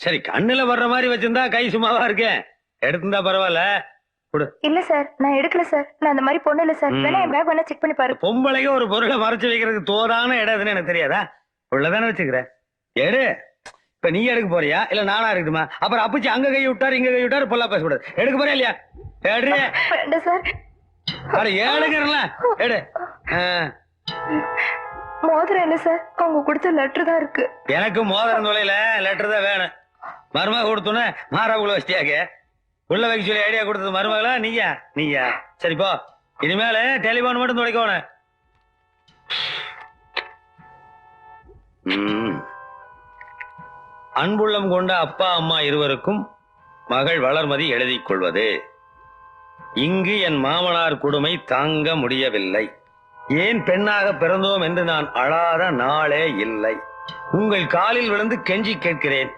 சரி கண்ணுல வர்ற மாதிரி வச்சிருந்தா கை சும்மாவா இருக்கேன் எடுத்திருந்தா பரவாயில்ல. கொடு. இல்ல சார் நான் எடுக்கல சார். நான் அந்த மாதிரி பொண்ணு இல்ல சார். வேணா என் பேக் வேணா செக் பண்ணி பாரு. பொம்பளைக்கு ஒரு பொருளை மறைச்சு வைக்கிறதுக்கு தோதான இடம் எதுன்னு எனக்கு தெரியாதா? உள்ளதானே வச்சுக்கிற. எடு. இப்ப நீ எடுக்க போறியா? இல்ல நானா எடுக்கட்டுமா? அப்புறம் அப்பச்சி அங்க கை விட்டாரு இங்க கை விட்டாரு பொல்லா பேசக்கூடாது எடுக்க போறியா இல்லையா? எடு. வேண்டாம் சார். அட ஏழுங்கிறல. எடு. மோதிரம் என்ன சார்? அவங்க கொடுத்த லெட்டர் தான் இருக்கு. எனக்கு மோதிரம் தொலைல. லெட்டர் தான் வேணும். மருமக கொடுத்தோன்னே மாறாவுக்குள்ள வச்சிட்டியாக்க? உள்ள வைக்க சொல்லி ஐடியா கொடுத்தது மருமகளா? நீயா? நீயா. சரி போ. இனிமேல டெலிபோன் மட்டும் துடைக்கணும் அன்புள்ளம் கொண்ட அப்பா அம்மா இருவருக்கும் மகள் வளர்மதி எழுதி கொள்வது. இங்கு என் மாமனார் கொடுமை தாங்க முடியவில்லை. ஏன் பெண்ணாக பிறந்தோம் என்று நான் அழாத நாளே இல்லை. உங்கள் காலில் விழுந்து கெஞ்சி கேட்கிறேன்.